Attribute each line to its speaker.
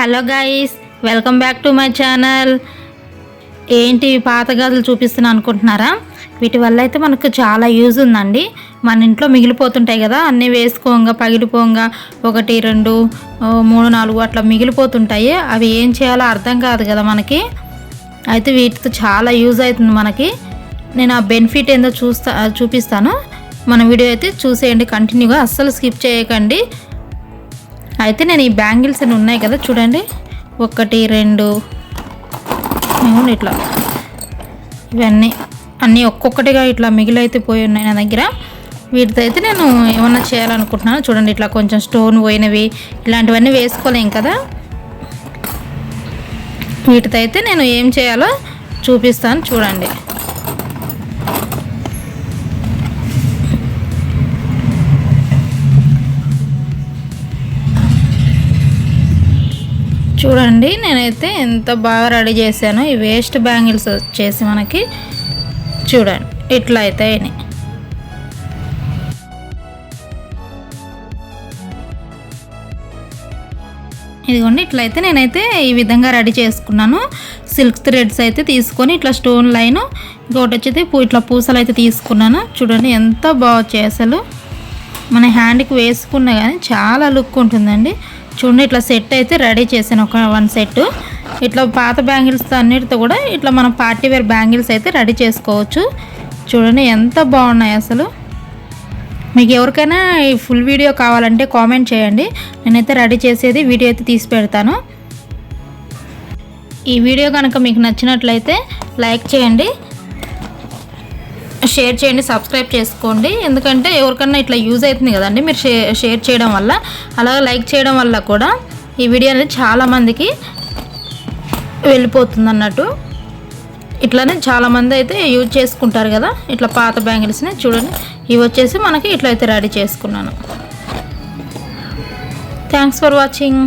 Speaker 1: Hello guys welcome back to my channel. ఏంటి పాత గదులు చూపిస్తున్నా అనుకుంటున్నారా? వీటి వల్ల అయితే మనకు చాలా యూజ్ ఉందండి. మన ఇంట్లో మిగిలిపోతుంటాయి కదా అన్నీ వేసుకోంగా పగిలిపోంగా ఒకటి రెండు మూడు నాలుగు అట్లా మిగిలిపోతుంటాయి. అవి ఏం చేయాలో అర్థం కాదు కదా మనకి. అయితే వీటితో చాలా యూజ్ అవుతుంది మనకి. నేను ఆ బెనిఫిట్ ఏందో చూస్తా చూపిస్తాను. మన వీడియో అయితే చూసేయండి కంటిన్యూగా అస్సలు స్కిప్ చేయకండి. అయితే నేను ఈ బ్యాంగిల్స్ అని ఉన్నాయి కదా చూడండి. ఒకటి రెండు. మూడు ఇట్లా? ఇవన్నీ అన్నీ ఒక్కొక్కటిగా ఇట్లా మిగిలైతే పోయి ఉన్నాయి నా దగ్గర. వీటితో అయితే నేను ఏమన్నా చేయాలనుకుంటున్నాను చూడండి ఇట్లా కొంచెం స్టోన్ పోయినవి ఇలాంటివన్నీ వేసుకోలేం కదా. వీటితో అయితే నేను ఏం చేయాలో చూపిస్తాను చూడండి. చూడండి నేనైతే ఎంత బాగా రెడీ చేశాను ఈ వేస్ట్ బ్యాంగిల్స్ వచ్చేసి మనకి చూడండి ఇట్లా అయితే అయినాయి. ఇదిగోండి ఇట్లయితే నేనైతే ఈ విధంగా రెడీ చేసుకున్నాను. సిల్క్ థ్రెడ్స్ అయితే తీసుకొని ఇట్లా స్టోన్ లైన్ ఇంకొకటి వచ్చి ఇట్లా పూసలు అయితే తీసుకున్నాను. చూడండి ఎంత బాగా వచ్చాయి అసలు. మన హ్యాండ్కి వేసుకున్నా కానీ చాలా లుక్ ఉంటుందండి. చూడండి ఇట్లా సెట్ అయితే రెడీ చేశాను. ఒక వన్ సెట్ ఇట్లా పాత బ్యాంగిల్స్ అన్నిటితో కూడా ఇట్లా మనం పార్టీ వేర్ బ్యాంగిల్స్ అయితే రెడీ చేసుకోవచ్చు. చూడండి ఎంత బాగున్నాయి అసలు. మీకు ఎవరికైనా ఈ ఫుల్ వీడియో కావాలంటే కామెంట్ చేయండి. నేనైతే రెడీ చేసేది వీడియో అయితే తీసి పెడతాను. ఈ వీడియో కనుక మీకు నచ్చినట్లయితే లైక్ చేయండి. షేర్ చేయండి సబ్స్క్రైబ్ చేసుకోండి. ఎందుకంటే ఎవరికన్నా ఇట్లా యూజ్ అవుతుంది కదండి మీరు షేర్ షేర్ చేయడం వల్ల. అలాగే లైక్ చేయడం వల్ల కూడా ఈ వీడియో అనేది చాలామందికి వెళ్ళిపోతుంది అన్నట్టు ఇట్లానే చాలామంది అయితే యూజ్ చేసుకుంటారు కదా. ఇట్లా పాత బ్యాంగిల్స్ని చూడండి. ఇవి వచ్చేసి మనకి ఇట్లయితే రెడీ చేసుకున్నాను. Thanks for watching.